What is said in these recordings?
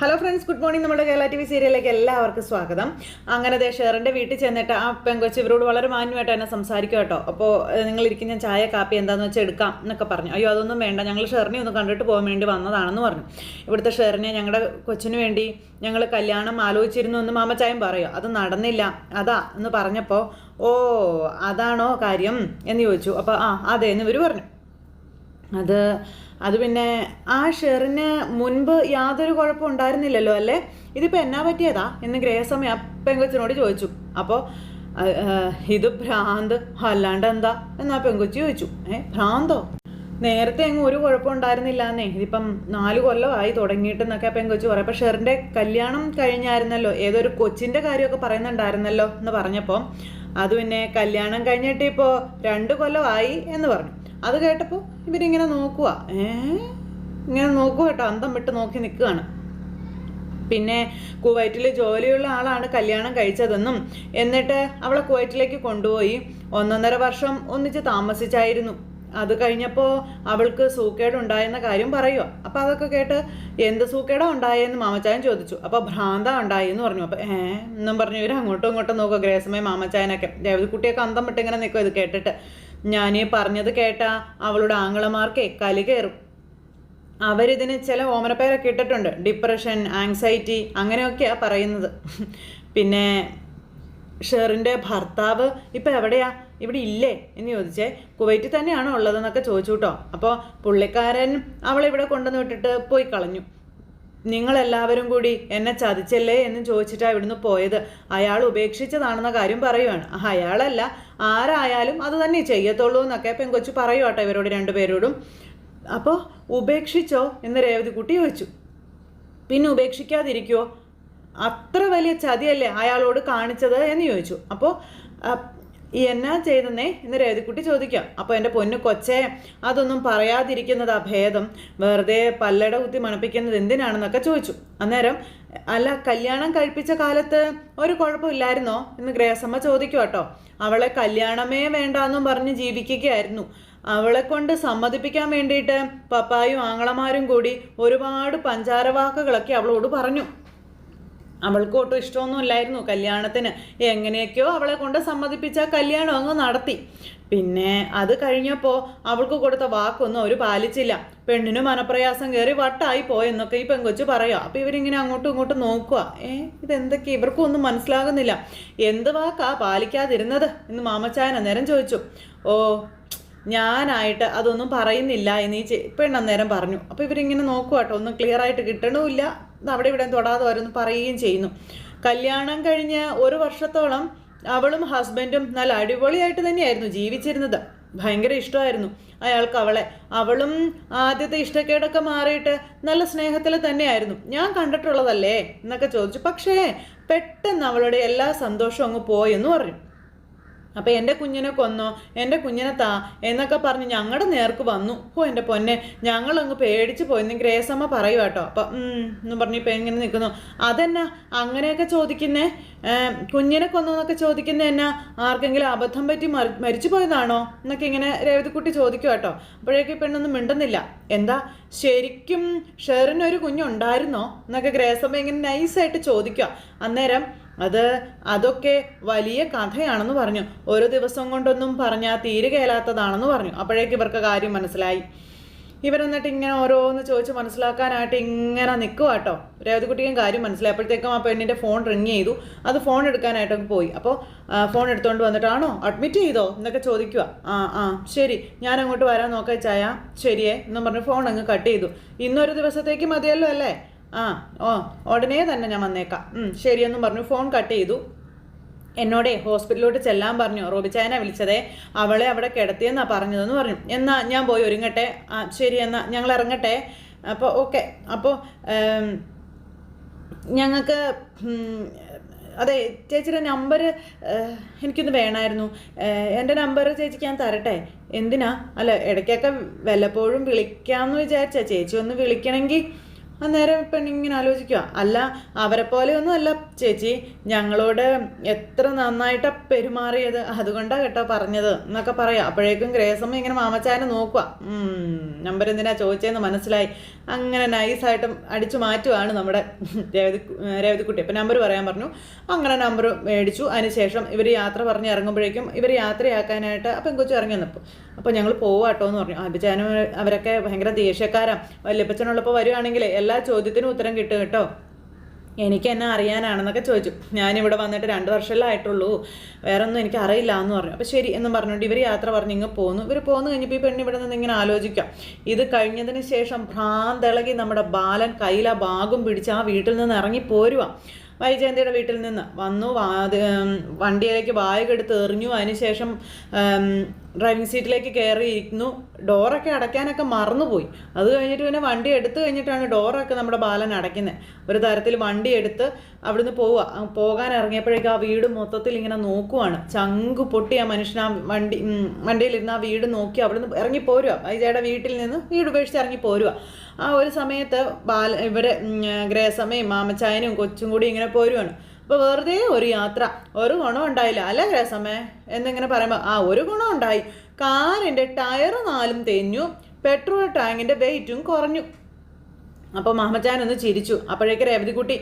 Hello friends good morning നമ്മുടെ Kerala T V സീരിയലിലേക്ക് എല്ലാവർക്കും സ്വാഗതം. അങ്ങനെ ദേ ഷെയറിന്റെ വീട്ടിൽ ചെന്നിട്ട് ആ പെങ്കൊച്ച് ഇവരോട് വളരെ മാന്യമായിട്ട് എന്നെ സംസാരിക്കും കേട്ടോ. അപ്പോൾ നിങ്ങളിരിക്കുന്ന ചായ കാപ്പി എന്താണെന്ന് വെച്ചാൽ എടുക്കാം എന്നൊക്കെ പറഞ്ഞു. അയ്യോ അതൊന്നും വേണ്ട. ഞങ്ങൾ ഷെറിനെ ഒന്ന് കണ്ടിട്ട് പോകാൻ വേണ്ടി വന്നതാണെന്ന് പറഞ്ഞു. ഇവിടുത്തെ ഷെറിനെ ഞങ്ങളുടെ കൊച്ചിന് വേണ്ടി ഞങ്ങൾ കല്യാണം ആലോചിച്ചിരുന്നു എന്ന് മാമച്ചായം പറയും. അത് നടന്നില്ല. അതാ എന്ന് പറഞ്ഞപ്പോൾ ഓ അതാണോ കാര്യം? എന്ന് ചോദിച്ചു. അപ്പോൾ ആ അതെ എന്ന് ഇവർ പറഞ്ഞു. അത് അത് പിന്നെ ആ ഷെറിന് മുൻപ് യാതൊരു കുഴപ്പം ഉണ്ടായിരുന്നില്ലല്ലോ അല്ലേ? ഇതിപ്പോൾ എന്നാ പറ്റിയതാ? എന്ന് ഗ്രേസമ്മ പെങ്കൊച്ചിനോട് ചോദിച്ചു. അപ്പോൾ ഇത് ഭ്രാന്ത് അല്ലാണ്ട് എന്താ? എന്നാ പെങ്കൊച്ചി ചോദിച്ചു. ഏ ഭ്രാന്തോ? നേരത്തെ അങ്ങ് ഒരു കുഴപ്പം ഉണ്ടായിരുന്നില്ല എന്നേ ഇതിപ്പം നാല് കൊല്ലമായി തുടങ്ങിയിട്ടെന്നൊക്കെ പെങ്കൊച്ചു പറയാം. അപ്പം ഷെറിന്റെ കല്യാണം കഴിഞ്ഞായിരുന്നല്ലോ. ഏതൊരു കൊച്ചിന്റെ കാര്യമൊക്കെ പറയുന്നുണ്ടായിരുന്നല്ലോ എന്ന് പറഞ്ഞപ്പോൾ അത് പിന്നെ കല്യാണം കഴിഞ്ഞിട്ട് ഇപ്പോൾ രണ്ട് കൊല്ലമായി എന്ന് പറഞ്ഞു. അത് കേട്ടപ്പോൾ ഇവരിങ്ങനെ നോക്കുക ഏ? ഇങ്ങനെ നോക്കുക കേട്ടോ. അന്തം വിട്ട് നോക്കി നിൽക്കുകയാണ്. പിന്നെ കുവൈറ്റിൽ ജോലിയുള്ള ആളാണ് കല്യാണം കഴിച്ചതെന്നും എന്നിട്ട് അവളെ കുവൈറ്റിലേക്ക് കൊണ്ടുപോയി. ഒന്നൊന്നര വർഷം ഒന്നിച്ച് താമസിച്ചായിരുന്നു. അത് കഴിഞ്ഞപ്പോൾ അവൾക്ക് സൂക്കേട് ഉണ്ടായെന്ന കാര്യം പറയുക അപ്പോൾ അതൊക്കെ കേട്ട് എന്ത് സൂക്കേടാ ഉണ്ടായെന്ന് മാമച്ചായൻ ചോദിച്ചു. അപ്പോൾ ഭ്രാന്ത ഉണ്ടായി എന്ന് പറഞ്ഞു. അപ്പോൾ ഏ? എന്നും പറഞ്ഞു ഇവർ അങ്ങോട്ടും ഇങ്ങോട്ടും നോക്കുക ഗ്രേസമേ മാമച്ചായനൊക്കെ. ദേവതക്കുട്ടിയൊക്കെ അന്തം വിട്ട് ഇങ്ങനെ നിൽക്കും ഇത് കേട്ടിട്ട്. ഞാൻ പറഞ്ഞത് കേട്ട അവളുടെ ആങ്ങളമാർക്കേ കലി കയറും അവരിതിന് ചില ഓമനപ്പേരൊക്കെ ഇട്ടിട്ടുണ്ട്. ഡിപ്രഷൻ ആങ്സൈറ്റി അങ്ങനെയൊക്കെയാ പറയുന്നത്. പിന്നെ ഷെറിന്റെ ഭർത്താവ് ഇപ്പം എവിടെയാ? ഇവിടെ ഇല്ലേ എന്ന് ചോദിച്ചേ. കുവൈറ്റിൽ തന്നെയാണോ ഉള്ളതെന്നൊക്കെ ചോദിച്ചു കേട്ടോ. അപ്പോൾ പുള്ളിക്കാരൻ അവളിവിടെ കൊണ്ടുവന്ന് വിട്ടിട്ട് പോയി കളഞ്ഞു. നിങ്ങളെല്ലാവരും കൂടി എന്നെ ചതിച്ചല്ലേ എന്ന് ചോദിച്ചിട്ടാണ് ഇവിടുന്ന് പോയത്. അയാൾ ഉപേക്ഷിച്ചതാണെന്ന കാര്യം പറയുവാണ്. അയാളല്ല. ആരായാലും അത് തന്നെ ചെയ്യത്തുള്ളൂ എന്നൊക്കെ പെങ്കൊച്ചു പറയുവാട്ടെ ഇവരോട് രണ്ടുപേരോടും. അപ്പോൾ ഉപേക്ഷിച്ചോ എന്ന് രേവതിക്കുട്ടി ചോദിച്ചു. പിന്നെ ഉപേക്ഷിക്കാതിരിക്കുമോ അത്ര വലിയ ചതിയല്ലേ അയാളോട് കാണിച്ചത് എന്ന് ചോദിച്ചു. അപ്പോൾ ഈ എന്നാ ചെയ്തെന്നേ എന്ന് രേവതിക്കുട്ടി ചോദിക്കാം. അപ്പോൾ എന്റെ പൊന്നു കൊച്ചെ അതൊന്നും പറയാതിരിക്കുന്നതാ ഭേദം. വെറുതെ പല്ലട കുത്തി മണപ്പിക്കുന്നത് എന്തിനാണെന്നൊക്കെ ചോദിച്ചു. അന്നേരം അല്ല കല്യാണം കഴിപ്പിച്ച കാലത്ത് ഒരു കുഴപ്പമില്ലായിരുന്നോ? എന്ന് ഗ്രേസമ്മ ചോദിക്കും കേട്ടോ. അവളെ കല്യാണമേ വേണ്ടാന്നും പറഞ്ഞ് ജീവിക്കുകയായിരുന്നു. അവളെ കൊണ്ട് സമ്മതിപ്പിക്കാൻ വേണ്ടിയിട്ട് പപ്പായും ആങ്ങളമാരും കൂടി ഒരുപാട് പഞ്ചാരവാക്കുകളൊക്കെ അവളോട് പറഞ്ഞു. അവൾക്ക് ഒട്ടും ഇഷ്ടമൊന്നുമില്ലായിരുന്നു. കല്യാണത്തിന് എങ്ങനെയൊക്കെയോ അവളെ കൊണ്ട് സമ്മതിപ്പിച്ച കല്യാണം അങ്ങ് നടത്തി. പിന്നെ അത് കഴിഞ്ഞപ്പോൾ അവൾക്ക് കൊടുത്ത വാക്കൊന്നും അവർ പാലിച്ചില്ല. പെണ്ണിന് മനപ്രയാസം കയറി വട്ടായി പോയെന്നൊക്കെ ഈ പെങ്കൊച്ച് പറയാം. അപ്പോൾ ഇവരിങ്ങനെ അങ്ങോട്ടും ഇങ്ങോട്ടും നോക്കുക ഏ ഇതെന്തൊക്കെ? ഇവർക്കും ഒന്നും മനസ്സിലാകുന്നില്ല. എന്ത് വാക്കാ പാലിക്കാതിരുന്നത്? എന്ന് മാമച്ചായൻ അന്നേരം ചോദിച്ചു. ഓ ഞാനായിട്ട് അതൊന്നും പറയുന്നില്ല എന്ന് പെണ്ണന്നേരം പറഞ്ഞു. അപ്പോൾ ഇവരിങ്ങനെ നോക്കുക കേട്ടോ ഒന്നും ക്ലിയർ ആയിട്ട് കിട്ടണമില്ല. അവിടെ ഇവിടെ തൊടാതെ ഓരോന്ന് പറയുകയും ചെയ്യുന്നു. കല്യാണം കഴിഞ്ഞ് ഒരു വർഷത്തോളം അവളും ഹസ്ബൻഡും നല്ല അടിപൊളിയായിട്ട് തന്നെയായിരുന്നു ജീവിച്ചിരുന്നത്. ഭയങ്കര ഇഷ്ടമായിരുന്നു അയാൾക്ക് അവളെ. അവളും ആദ്യത്തെ ഇഷ്ടക്കേടൊക്കെ മാറിയിട്ട് നല്ല സ്നേഹത്തിൽ തന്നെയായിരുന്നു. ഞാൻ കണ്ടിട്ടുള്ളതല്ലേ? എന്നൊക്കെ ചോദിച്ചു. പക്ഷേ പെട്ടെന്ന് അവളുടെ എല്ലാ സന്തോഷവും അങ്ങ് പോയെന്ന് പറഞ്ഞു. അപ്പോൾ എന്റെ കുഞ്ഞിനെ കൊന്നോ എന്റെ കുഞ്ഞിനെ താ എന്നൊക്കെ പറഞ്ഞ് ഞങ്ങളുടെ നേർക്ക് വന്നു. ഓ എന്റെ പൊന്നെ ഞങ്ങളങ്ങ് പേടിച്ച് പോയെന്ന് ഗ്രേസമ്മ പറയും കേട്ടോ അപ്പം എന്ന് പറഞ്ഞ് ഇപ്പം എങ്ങനെ നിൽക്കുന്നു അതെന്നാ അങ്ങനെയൊക്കെ ചോദിക്കുന്നേ? കുഞ്ഞിനെ കൊന്നു എന്നൊക്കെ ചോദിക്കുന്നത് എന്നാ? ആർക്കെങ്കിലും അബദ്ധം പറ്റി മരിച്ചു പോയതാണോ? എന്നൊക്കെ ഇങ്ങനെ രേവതിക്കുട്ടി ചോദിക്കും കേട്ടോ അപ്പോഴേക്കും പെണ്ണൊന്നും മിണ്ടുന്നില്ല. എന്താ? ശരിക്കും ഷെറിനൊരു കുഞ്ഞുണ്ടായിരുന്നോ? എന്നൊക്കെ ഗ്രേസമ്മ ഇങ്ങനെ നൈസായിട്ട് ചോദിക്കുക അന്നേരം അത് അതൊക്കെ വലിയ കഥയാണെന്ന് പറഞ്ഞു. ഒരു ദിവസം കൊണ്ടൊന്നും പറഞ്ഞാൽ തീരുകയില്ലാത്തതാണെന്ന് പറഞ്ഞു. അപ്പോഴേക്ക് ഇവർക്ക് കാര്യം മനസ്സിലായി. ഇവരെന്നിട്ട് ഇങ്ങനെ ഓരോന്ന് ചോദിച്ച് മനസ്സിലാക്കാനായിട്ട് ഇങ്ങനെ നിൽക്കുക കേട്ടോ രേവതിക്കുട്ടിക്കും കാര്യം മനസ്സിലായി. അപ്പോഴത്തേക്കും ആ പെണ്ണിന്റെ ഫോൺ റിങ് ചെയ്തു. അത് ഫോൺ എടുക്കാനായിട്ടൊക്കെ പോയി. അപ്പോൾ ഫോൺ എടുത്തുകൊണ്ട് വന്നിട്ടാണോ? അഡ്മിറ്റ് ചെയ്തോ? എന്നൊക്കെ ചോദിക്കുക ആ ആ ശരി. ഞാൻ അങ്ങോട്ട് വരാൻ നോക്കാം ചായ. ശരിയേ. എന്നും പറഞ്ഞ് ഫോൺ അങ്ങ് കട്ട് ചെയ്തു. ഇന്നൊരു ദിവസത്തേക്ക് മതിയല്ലോ അല്ലേ? ആ ഓ ഉടനെ തന്നെ ഞാൻ വന്നേക്കാം. ശരിയെന്നും പറഞ്ഞു. ഫോൺ കട്ട് ചെയ്തു. എന്നോടേ ഹോസ്പിറ്റലിലോട്ട് ചെല്ലാൻ പറഞ്ഞു. റോബിച്ചായനെ വിളിച്ചതേ. അവളെ അവിടെ കിടത്തിയെന്നാ പറഞ്ഞതെന്ന് പറഞ്ഞു. എന്നാ ഞാൻ പോയി ഒരുങ്ങട്ടെ? ആ ശരി എന്നാ. ഞങ്ങൾ ഇറങ്ങട്ടെ? അപ്പോൾ ഓക്കെ. അപ്പോൾ ഞങ്ങൾക്ക് അതെ ചേച്ചിയുടെ നമ്പർ എനിക്കൊന്ന് വേണമായിരുന്നു എന്റെ നമ്പർ ചേച്ചിക്ക് ഞാൻ തരട്ടെ? എന്തിനാ? അല്ല ഇടയ്ക്കൊക്കെ വല്ലപ്പോഴും വിളിക്കാമെന്ന് വിചാരിച്ചാ. ചേച്ചി ഒന്ന് വിളിക്കണമെങ്കിൽ അന്നേരം പെണ്ണിങ്ങനെ ആലോചിക്കുക അല്ല അവരെ പോലെയൊന്നും അല്ല ചേച്ചി. ഞങ്ങളോട് എത്ര നന്നായിട്ടാണ് പെരുമാറിയത്. അതുകൊണ്ടാണ് കേട്ടോ പറഞ്ഞത് എന്നൊക്കെ പറയാം. അപ്പോഴേക്കും ഗ്രേസമ്മ ഇങ്ങനെ മാമച്ചാനെ നോക്കുക നമ്പർ എന്തിനാ ചോദിച്ചതെന്ന് മനസ്സിലായി. അങ്ങനെ നൈസായിട്ട് അടിച്ചു മാറ്റുവാണ് നമ്മുടെ രേവതി രേവതിക്കുട്ടി. അപ്പം നമ്പർ പറയാൻ പറഞ്ഞു. അങ്ങനെ നമ്പർ മേടിച്ചു. അതിനുശേഷം ഇവർ യാത്ര പറഞ്ഞ് ഇറങ്ങുമ്പോഴേക്കും ഇവർ യാത്രയാക്കാനായിട്ട് അപ്പം കൊച്ചു ഇറങ്ങി വന്നപ്പോൾ അപ്പോൾ ഞങ്ങൾ പോവാട്ടോ എന്ന് പറഞ്ഞു. അഭിചാനും അവരൊക്കെ ഭയങ്കര ദേഷ്യക്കാരാ. വല്യപ്പച്ചനുള്ളപ്പോൾ വരുവാണെങ്കിൽ എല്ലാ ചോദ്യത്തിനും ഉത്തരം കിട്ടും കേട്ടോ. എനിക്ക് എന്നെ അറിയാനാണെന്നൊക്കെ ചോദിച്ചു. ഞാനിവിടെ വന്നിട്ട് രണ്ട് വർഷമല്ലേ ആയിട്ടുള്ളൂ. വേറെ ഒന്നും എനിക്ക് അറിയില്ല എന്ന് പറഞ്ഞു. അപ്പോൾ ശരി എന്ന് പറഞ്ഞുകൊണ്ട് ഇവർ യാത്ര പറഞ്ഞ് ഇങ്ങ് പോന്നു. ഇവർ പോന്നു കഴിഞ്ഞപ്പോൾ ഈ പെണ്ണ് ഇവിടെ നിന്ന് ഇങ്ങനെ ആലോചിക്കാം. ഇത് കഴിഞ്ഞതിന് ശേഷം ഭ്രാന്തിളകി നമ്മുടെ ബാലൻ കയ്യിലാ ബാഗും പിടിച്ച് ആ വീട്ടിൽ നിന്ന് ഇറങ്ങി പോരുവാ. വൈജയന്തിയുടെ വീട്ടിൽ നിന്ന് വന്നു. വണ്ടിയിലേക്ക് ബാഗ് എടുത്ത് എറിഞ്ഞു. അതിനുശേഷം ഡ്രൈവിംഗ് സീറ്റിലേക്ക് കയറി ഇരുന്നു ഡോറൊക്കെ അടയ്ക്കാനൊക്കെ മറന്നുപോയി. അത് കഴിഞ്ഞിട്ട് പിന്നെ വണ്ടി എടുത്തു കഴിഞ്ഞിട്ടാണ് ഡോറൊക്കെ നമ്മുടെ ബാലൻ അടയ്ക്കുന്നത് ഒരു തരത്തിൽ വണ്ടി എടുത്ത് അവിടുന്ന് പോവുക. പോകാൻ ഇറങ്ങിയപ്പോഴേക്കും ആ വീട് മൊത്തത്തിൽ ഇങ്ങനെ നോക്കുവാണ്. ചങ്ക് പൊട്ടി ആ മനുഷ്യൻ ആ വണ്ടി വണ്ടിയിലിരുന്ന് ആ വീട് നോക്കി അവിടുന്ന് ഇറങ്ങി പോരുക വൈജയുടെ വീട്ടിൽ നിന്ന് വീട് ഉപേക്ഷിച്ച് ഇറങ്ങി പോരുക ആ ഒരു സമയത്ത് ബാല ഇവരെ ഗ്രേസമ്മയും മാമച്ചായനും കൊച്ചും കൂടി ഇങ്ങനെ പോരുവാണ്. അപ്പോൾ വെറുതെ ഒരു യാത്ര ഒരു ഗുണം ഉണ്ടായില്ല. അല്ല രസമേ എന്നിങ്ങനെ പറയുമ്പോൾ ആ ഒരു ഗുണം ഉണ്ടായി. കാറിന്റെ ടയർ നാലും തെഞ്ഞു പെട്രോൾ ടാങ്കിന്റെ വെയിറ്റും കുറഞ്ഞു. അപ്പോൾ മഹമ്മച്ചാൻ ഒന്ന് ചിരിച്ചു. അപ്പോഴേക്ക് രേവതിക്കുട്ടി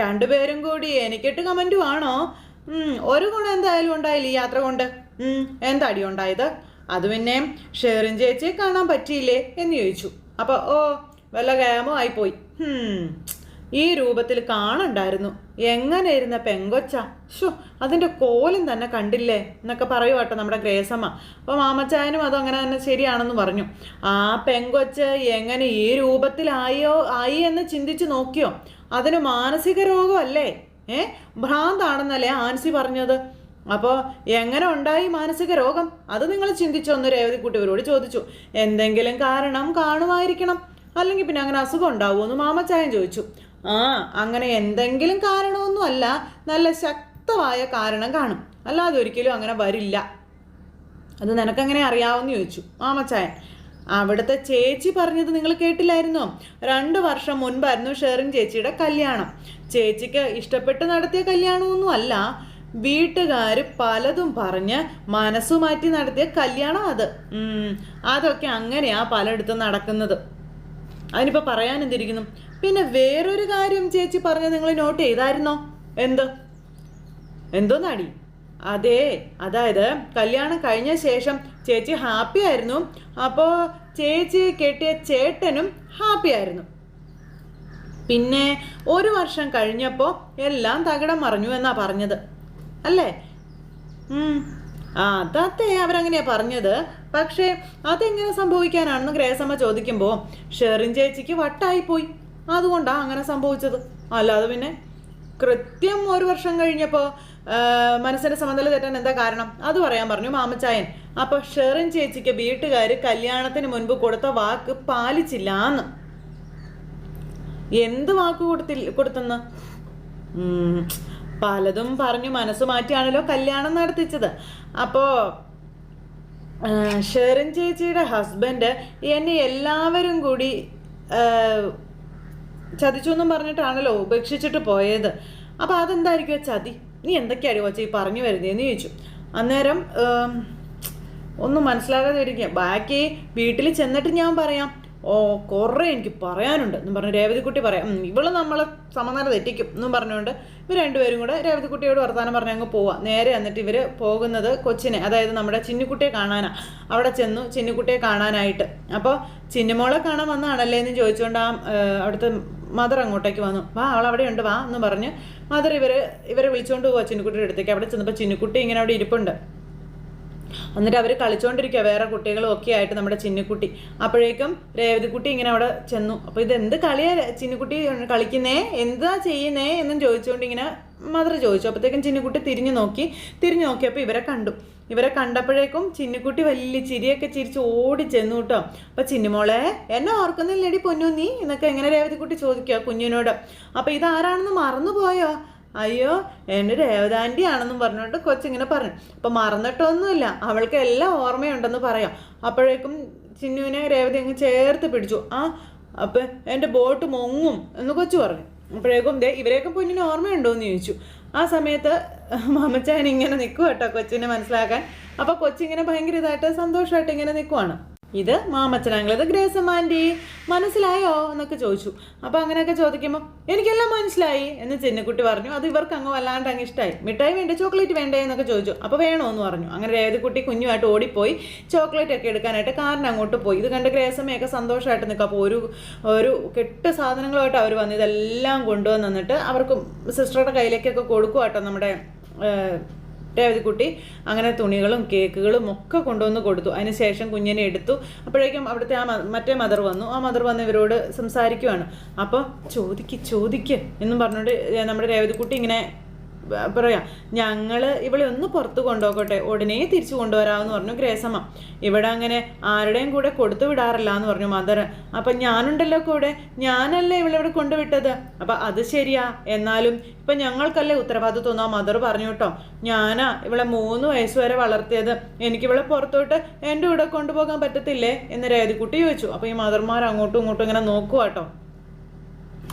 രണ്ടുപേരും കൂടി എനിക്കിട്ട് കമന്റും ആണോ ഒരു ഗുണം എന്തായാലും ഉണ്ടായില്ല ഈ യാത്ര കൊണ്ട്. എന്താടി ഉണ്ടായത്? അത് പിന്നെ ഷെറിൻ ചേച്ചിയെ കാണാൻ പറ്റിയില്ലേ എന്ന് ചോദിച്ചു. അപ്പോൾ ഓ വല്ല ഗാമോ ആയിപ്പോയി. ഈ രൂപത്തിൽ കാണണ്ടായിരുന്നു. എങ്ങനെ ഇരുന്ന പെങ്കൊച്ച? ഷോ അതിന്റെ കോലും തന്നെ കണ്ടില്ലേ? എന്നൊക്കെ പറയുവാട്ടോ നമ്മുടെ ഗ്രേസമ്മ. അപ്പോൾ മാമച്ചായനും അതങ്ങനെ തന്നെ ശരിയാണെന്ന് പറഞ്ഞു. ആ പെങ്കൊച്ച് എങ്ങനെ ഈ രൂപത്തിലായോ ആയി എന്ന് ചിന്തിച്ച് നോക്കിയോ? അതിന് മാനസിക രോഗമല്ലേ? ഏ? ഭ്രാന്താണെന്നല്ലേ ആൻസി പറഞ്ഞത്? അപ്പോൾ എങ്ങനെ ഉണ്ടായി മാനസിക രോഗം? അത് നിങ്ങൾ ചിന്തിച്ചൊന്ന് രേവതിക്കുട്ടിവരോട് ചോദിച്ചു. എന്തെങ്കിലും കാരണം കാണുമായിരിക്കണം. അല്ലെങ്കിൽ പിന്നെ അങ്ങനെ അസുഖം ഉണ്ടാവുമോ എന്ന് മാമച്ചായൻ ചോദിച്ചു. ആ അങ്ങനെ എന്തെങ്കിലും കാരണമൊന്നും അല്ല നല്ല ശക്തമായ കാരണം കാണും. അല്ലാതെ ഒരിക്കലും അങ്ങനെ വരില്ല. അത് നിനക്കങ്ങനെ അറിയാവുന്ന ചോദിച്ചു. മാമച്ചായൻ അവിടുത്തെ ചേച്ചി പറഞ്ഞത് നിങ്ങൾ കേട്ടില്ലായിരുന്നോ? രണ്ട് വർഷം മുൻപായിരുന്നു ഷെറിൻ ചേച്ചിയുടെ കല്യാണം. ചേച്ചിക്ക് ഇഷ്ടപ്പെട്ട് നടത്തിയ കല്യാണമൊന്നും അല്ല വീട്ടുകാർ പലതും പറഞ്ഞ് മനസ്സു മാറ്റി നടത്തിയ കല്യാണം അത്. അതൊക്കെ അങ്ങനെയാ പലയിടത്തും നടക്കുന്നത്. അതിനിപ്പോൾ പറയാൻ എന്തിരിക്കുന്നു? പിന്നെ വേറൊരു കാര്യം ചേച്ചി പറഞ്ഞ നിങ്ങൾ നോട്ട് ചെയ്തായിരുന്നോ? എന്ത്? എന്തോന്നാടി? അതെ അതായത് കല്യാണം കഴിഞ്ഞ ശേഷം ചേച്ചി ഹാപ്പി ആയിരുന്നു. അപ്പോൾ ചേച്ചി കെട്ടിയ ചേട്ടനും ഹാപ്പി ആയിരുന്നു. പിന്നെ ഒരു വർഷം കഴിഞ്ഞപ്പോൾ എല്ലാം തകിടം മറിഞ്ഞു എന്നാ പറഞ്ഞത്. അല്ലേ? അതത്തെ അവരങ്ങനെയാ പറഞ്ഞത്. പക്ഷേ അതെങ്ങനെ സംഭവിക്കാനാണെന്ന് ഗ്രേസമ്മ ചോദിക്കുമ്പോൾ ഷെറിൻ ചേച്ചിക്ക് വട്ടായിപ്പോയി. അതുകൊണ്ടാണ് അങ്ങനെ സംഭവിച്ചത്. അല്ലാതെ പിന്നെ കൃത്യം ഒരു വർഷം കഴിഞ്ഞപ്പോൾ മനസ്സിന്റെ സമനില തെറ്റാൻ എന്താ കാരണം? അത് പറയാൻ പറഞ്ഞു മാമച്ചായൻ. അപ്പോൾ ഷെറിൻ ചേച്ചിക്ക് വീട്ടുകാർ കല്യാണത്തിന് മുൻപ് കൊടുത്ത വാക്ക് പാലിച്ചില്ല എന്ന് എന്ത് വാക്ക് കൊടുത്തി കൊടുത്തെന്ന്? പലതും പറഞ്ഞു മനസ്സ് മാറ്റിയാണല്ലോ കല്യാണം നടത്തിച്ചത്. അപ്പോൾ ഷെറിൻ ചേച്ചിയുടെ ഹസ്ബൻഡ് എന്നെ എല്ലാവരും കൂടി ചതിച്ചു എന്നും പറഞ്ഞിട്ടാണല്ലോ ഉപേക്ഷിച്ചിട്ട് പോയത്. അപ്പോൾ അതെന്തായിരിക്കും ചതി? നീ എന്തൊക്കെയാണ് കൊച്ചി പറഞ്ഞു വരുന്നതെന്ന് ചോദിച്ചു. അന്നേരം ഒന്നും മനസ്സിലാകാതെ ഇരിക്കുക. ബാക്കി വീട്ടിൽ ചെന്നിട്ട് ഞാൻ പറയാം. ഓ കുറേ എനിക്ക് പറയാനുണ്ട്. എന്നും പറഞ്ഞു രേവതിക്കുട്ടി പറയാം ഇവൾ നമ്മളെ സമനില തെറ്റിക്കും. എന്നും പറഞ്ഞുകൊണ്ട് ഇവർ രണ്ടുപേരും കൂടെ രേവതിക്കുട്ടിയോട് വർത്തമാനം പറഞ്ഞ് അങ്ങ് പോവാം. നേരെ എന്നിട്ട് ഇവർ പോകുന്നത് കൊച്ചിനെ അതായത് നമ്മുടെ ചിന്നിക്കുട്ടിയെ കാണാനാ. അവിടെ ചെന്നു ചിന്നിക്കുട്ടിയെ കാണാനായിട്ട്. അപ്പോൾ ചിന്നിമോളെ കാണാൻ വന്നാണല്ലേ എന്ന് ചോദിച്ചുകൊണ്ട് ആ അവിടുത്തെ മദർ അങ്ങോട്ടേക്ക് വന്നു. വാ അവൾ അവിടെ ഉണ്ട് വാ എന്ന് പറഞ്ഞ് മദർ ഇവർ ഇവരെ വിളിച്ചുകൊണ്ട് പോവാ ചിന്നിക്കുട്ടിയുടെ അടുത്തേക്ക്. അവിടെ ചെന്നപ്പോൾ ചിന്നിക്കുട്ടി ഇങ്ങനെ അവിടെ ഇരിപ്പുണ്ട്. എന്നിട്ട് അവർ കളിച്ചുകൊണ്ടിരിക്കുക വേറെ കുട്ടികളും ഒക്കെ ആയിട്ട് നമ്മുടെ ചിന്നിക്കുട്ടി. അപ്പോഴേക്കും രേവതിക്കുട്ടി ഇങ്ങനെ അവിടെ ചെന്നു. അപ്പോൾ ഇത് എന്ത് കളിയാ ചിന്നിക്കുട്ടി കളിക്കുന്നേ? എന്താ ചെയ്യുന്നേ എന്നും ചോദിച്ചുകൊണ്ട് ഇങ്ങനെ മദർ ചോദിച്ചു. അപ്പോഴത്തേക്കും ചിന്നിക്കുട്ടി തിരിഞ്ഞു നോക്കി. തിരിഞ്ഞു നോക്കിയപ്പോൾ ഇവരെ കണ്ടു. ഇവരെ കണ്ടപ്പോഴേക്കും ചിന്നിക്കുട്ടി വലിയ ചിരിയൊക്കെ ചിരിച്ച് ഓടി ചെന്നു കേട്ടോ. അപ്പൊ ചിന്നിമോളെ എന്നെ ഓർക്കുന്നില്ലടി പൊന്നു നീ എന്നൊക്കെ എങ്ങനെ രേവതിക്കുട്ടി ചോദിക്കുക കുഞ്ഞിനോട്. അപ്പൊ ഇതാരാണെന്ന് മറന്നുപോയോ? അയ്യോ എന്റെ രേവതാന്റെ ആണെന്നും പറഞ്ഞുകൊണ്ട് കൊച്ചിങ്ങനെ പറഞ്ഞു. അപ്പം മറന്നിട്ടൊന്നുമില്ല. അവൾക്ക് എല്ലാം ഓർമ്മയുണ്ടെന്ന് പറയാം. അപ്പോഴേക്കും ചിന്നുവിനെ രേവതി അങ്ങ് ചേർത്ത് പിടിച്ചു. ആ അപ്പം എന്റെ ബോട്ട് മുങ്ങും എന്ന് കൊച്ചു പറഞ്ഞു. അപ്പോഴേക്കും ദേ ഇവരെയൊക്കെ പൊന്നിന് ഓർമ്മയുണ്ടോ എന്ന് ചോദിച്ചു. ആ സമയത്ത് മാമച്ചാൻ ഇങ്ങനെ നിൽക്കുക കേട്ടോ കൊച്ചിനെ മനസ്സിലാക്കാൻ. അപ്പോൾ കൊച്ചിങ്ങനെ ഭയങ്കര ഇതായിട്ട് സന്തോഷമായിട്ട് ഇങ്ങനെ നിൽക്കുവാണ് ഇത് മാമച്ചനാങ്കിൾ ഇത് ഗ്രേസം മനസ്സിലായോ എന്നൊക്കെ ചോദിച്ചു. അപ്പോൾ അങ്ങനെയൊക്കെ ചോദിക്കുമ്പോൾ എനിക്കെല്ലാം മനസ്സിലായി എന്ന് ചെന്നിക്കുട്ടി പറഞ്ഞു. അത് ഇവർക്ക് അങ്ങ് വല്ലാണ്ട് അങ്ങ് ഇഷ്ടമായി മിഠായി വേണ്ടേ ചോക്ലേറ്റ് വേണ്ടേ എന്നൊക്കെ ചോദിച്ചു. അപ്പോൾ വേണോ എന്ന് പറഞ്ഞു. അങ്ങനെ രേവതിക്കുട്ടി കുഞ്ഞുമായിട്ട് ഓടിപ്പോയി. ചോക്ലേറ്റ് ഒക്കെ എടുക്കാനായിട്ട് കാറിന് അങ്ങോട്ട് പോയി. ഇത് കണ്ട് ഗ്രേസമ്മയൊക്കെ സന്തോഷമായിട്ട് നിൽക്കും. അപ്പോൾ ഒരു ഒരു കെട്ട് സാധനങ്ങളുമായിട്ട് അവർ വന്ന് ഇതെല്ലാം കൊണ്ടുവന്നിട്ട് അവർക്ക് സിസ്റ്ററുടെ കയ്യിലേക്കൊക്കെ കൊടുക്കുവാട്ടോ നമ്മുടെ രേവതിക്കുട്ടി അങ്ങനെ തുണികളും കേക്കുകളും ഒക്കെ കൊണ്ടുവന്ന് കൊടുത്തു. അതിനുശേഷം കുഞ്ഞിനെ എടുത്തു. അപ്പോഴേക്കും അവിടുത്തെ ആ മറ്റേ മദർ വന്നു. ആ മദർ വന്ന് ഇവരോട് സംസാരിക്കുവാണ്. അപ്പോൾ ചോദിക്ക് ചോദിക്ക് എന്നും പറഞ്ഞുകൊണ്ട് നമ്മുടെ രേവതിക്കുട്ടി ഇങ്ങനെ പറയാം. ഞങ്ങൾ ഇവളെ ഒന്ന് പുറത്ത് കൊണ്ടുപോകട്ടെ. ഉടനെ തിരിച്ചു കൊണ്ടുവരാമെന്ന് പറഞ്ഞു ഗ്രേസമ്മ. ഇവിടെ അങ്ങനെ ആരുടെയും കൂടെ കൊടുത്തു വിടാറില്ല എന്ന് പറഞ്ഞു മദർ അപ്പം ഞാനുണ്ടല്ലോ കൂടെ. ഞാനല്ലേ ഇവളെ ഇവിടെ കൊണ്ടുവിട്ടത്? അപ്പം അത് ശരിയാ. എന്നാലും ഇപ്പം ഞങ്ങൾക്കല്ലേ ഉത്തരവാദിത്വം ആ മദർ പറഞ്ഞു കേട്ടോ ഞാനാ ഇവളെ മൂന്ന് വയസ്സ് വരെ വളർത്തിയത്. എനിക്കിവളെ പുറത്തോട്ട് എന്റെ കൂടെ കൊണ്ടുപോകാൻ പറ്റത്തില്ലേ? എന്ന് രേതിക്കുട്ടി ചോദിച്ചു. അപ്പോൾ ഈ മദർമാർ അങ്ങോട്ടും ഇങ്ങോട്ടും ഇങ്ങനെ നോക്കുക കേട്ടോ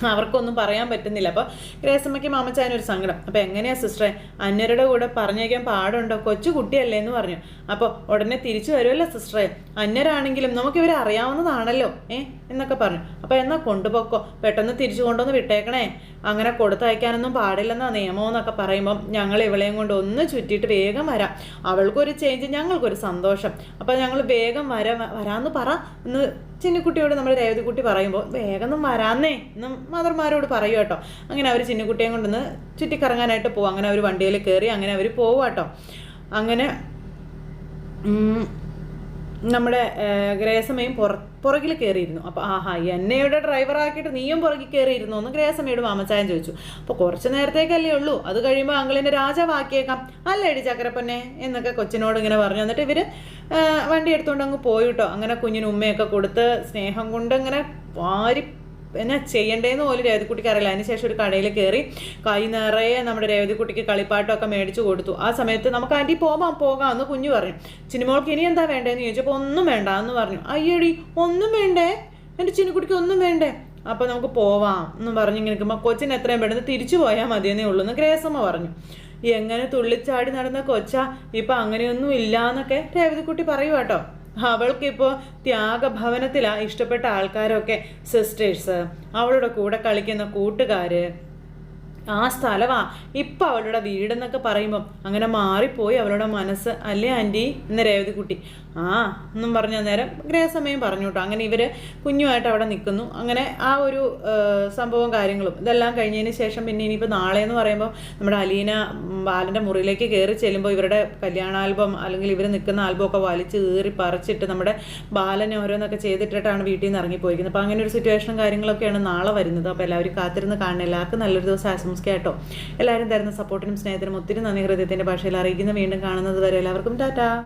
അവർക്കൊന്നും പറയാൻ പറ്റുന്നില്ല. അപ്പോൾ ഗ്രേസമ്മയ്ക്ക് മാമച്ചായൻ ഒരു സങ്കടം. അപ്പോൾ എങ്ങനെയാ സിസ്റ്ററെ അന്നരുടെ കൂടെ പറഞ്ഞേക്കാൻ പാടുണ്ടോ? കൊച്ചു കുട്ടിയല്ലേ എന്ന് പറഞ്ഞു. അപ്പോൾ ഉടനെ തിരിച്ചു വരുമല്ലോ സിസ്റ്ററെ. അന്നരാണെങ്കിലും നമുക്ക് ഇവരെ അറിയാവുന്നതാണല്ലോ ഏ? എന്നൊക്കെ പറഞ്ഞു. അപ്പോൾ എന്നാൽ കൊണ്ടുപോക്കോ? പെട്ടെന്ന് തിരിച്ചു കൊണ്ടുവന്ന് വിട്ടേക്കണേ. അങ്ങനെ കൊടുത്തയക്കാനൊന്നും പാടില്ലെന്നാ നിയമം എന്നൊക്കെ പറയുമ്പം ഞങ്ങൾ ഇവളെയും കൊണ്ട് ഒന്ന് ചുറ്റിയിട്ട് വേഗം വരാം. അവൾക്കൊരു ചേഞ്ച് ഞങ്ങൾക്കൊരു സന്തോഷം. അപ്പോൾ ഞങ്ങൾ വേഗം വരാ വരാമെന്ന് പറ. എന്ന് ചിന്നിക്കുട്ടിയോട് രേവതി രേവതിക്കുട്ടി പറയുമ്പോൾ വേഗം വരാന്നേ എന്നും മദർമാരോട് പറയൂ കേട്ടോ. അങ്ങനെ അവർ ചിന്നിക്കുട്ടിയെ കൊണ്ടൊന്ന് ചുറ്റിക്കറങ്ങാനായിട്ട് പോകും അങ്ങനെ അവർ വണ്ടിയിൽ കയറി അങ്ങനെ അവർ പോവും കേട്ടോ. അങ്ങനെ നമ്മുടെ ഗ്രേസമയും പുറ പുറകിൽ കയറിയിരുന്നു. അപ്പോൾ ആഹാ എന്നയുടെ ഡ്രൈവറാക്കിയിട്ട് നീയും പുറകിൽ കയറിയിരുന്നു എന്ന് ഗ്രേസമയോട് മാമച്ചായൻ ചോദിച്ചു. അപ്പോൾ കുറച്ച് നേരത്തേക്കല്ലേ ഉള്ളൂ. അത് കഴിയുമ്പോൾ അങ്കിളിന്റെ രാജാവാക്കിയേക്കാം. അല്ലേടി ചക്കരപ്പന്നെ എന്നൊക്കെ കൊച്ചിനോട് ഇങ്ങനെ പറഞ്ഞു. എന്നിട്ട് ഇവർ വണ്ടി എടുത്തുകൊണ്ട് അങ്ങ് പോയി കേട്ടോ അങ്ങനെ കുഞ്ഞിന് ഉമ്മയൊക്കെ കൊടുത്ത് സ്നേഹം കൊണ്ട് അങ്ങനെ വാരി എന്നാ ചെയ്യണ്ടേന്ന് പോലും രേവതിക്കുട്ടിക്ക് അറിയില്ല. അതിനുശേഷം ഒരു കടയിൽ കയറി കൈ നിറയെ നമ്മുടെ രേവതിക്കുട്ടിക്ക് കളിപ്പാട്ടമൊക്കെ മേടിച്ചു കൊടുത്തു. ആ സമയത്ത് നമുക്ക് ആന്റി പോകാം പോകാം എന്ന് കുഞ്ഞു പറഞ്ഞു. ചിനിമോൾക്ക് ഇനി എന്താ വേണ്ടതെന്ന് ചോദിച്ചപ്പോൾ ഒന്നും വേണ്ട എന്ന് പറഞ്ഞു. അയ്യടി ഒന്നും വേണ്ടേ? എന്റെ ചിനിക്കുട്ടിക്ക് ഒന്നും വേണ്ടേ? അപ്പോൾ നമുക്ക് പോവാം എന്ന് പറഞ്ഞ് ഇങ്ങനെ നിൽക്കുമ്പോൾ കൊച്ചിന് എത്രയും പെട്ടെന്ന് തിരിച്ചു പോയാൽ മതിയെന്നേ ഉള്ളൂ എന്ന് ഗ്രേസമ്മ പറഞ്ഞു. എങ്ങനെ തുള്ളിച്ചാടി നടന്ന കൊച്ച? ഇപ്പം അങ്ങനെയൊന്നും ഇല്ല എന്നൊക്കെ രേവതിക്കുട്ടി പറയൂ കേട്ടോ അവൾക്കിപ്പോൾ ത്യാഗഭവനത്തിലാണ് ഇഷ്ടപ്പെട്ട ആൾക്കാരൊക്കെ സിസ്റ്റേഴ്സ് അവളുടെ കൂടെ കളിക്കുന്ന കൂട്ടുകാര്. ആ സ്ഥലമാ ഇപ്പം അവളുടെ വീടെന്നൊക്കെ പറയുമ്പം അങ്ങനെ മാറിപ്പോയി അവളുടെ മനസ്സ്. അല്ലേ ആന്റി എന്ന് രേവതിക്കുട്ടി. ആ എന്നും പറഞ്ഞ നേരം ഗ്രഹസമയം പറഞ്ഞു കേട്ടോ അങ്ങനെ ഇവർ കുഞ്ഞുമായിട്ട് അവിടെ നിൽക്കുന്നു. അങ്ങനെ ആ ഒരു സംഭവം കാര്യങ്ങളും ഇതെല്ലാം കഴിഞ്ഞതിന് ശേഷം പിന്നെ ഇനിയിപ്പോൾ നാളെ എന്ന് പറയുമ്പോൾ നമ്മുടെ അലീന ബാലന്റെ മുറിയിലേക്ക് കയറി ചെല്ലുമ്പോൾ ഇവരുടെ കല്യാണ ആൽബം അല്ലെങ്കിൽ ഇവർ നിൽക്കുന്ന ആൽബം ഒക്കെ വലിച്ച് കീറി പറിച്ചിട്ട് നമ്മുടെ ബാലനെ ഓരോന്നൊക്കെ ചെയ്തിട്ടിട്ടാണ് വീട്ടിൽ നിന്ന് ഇറങ്ങിപ്പോയിരിക്കുന്നത്. അപ്പോൾ അങ്ങനെ ഒരു സിറ്റുവേഷനും കാര്യങ്ങളൊക്കെയാണ് നാളെ വരുന്നത്. അപ്പോൾ എല്ലാവരും കാത്തിരുന്ന് കാണണം. എല്ലാവർക്കും നല്ലൊരു ദിവസം ആശംസിക്കാം കേട്ടോ. എല്ലാവരും തരുന്ന സപ്പോർട്ടിനും സ്നേഹത്തിനും ഒത്തിരി നന്ദി. ഹൃദയത്തിന്റെ ഭാഷയിൽ അറിയിക്കുന്ന വീണ്ടും കാണുന്നത് വരെ എല്ലാവർക്കും ടാറ്റാ.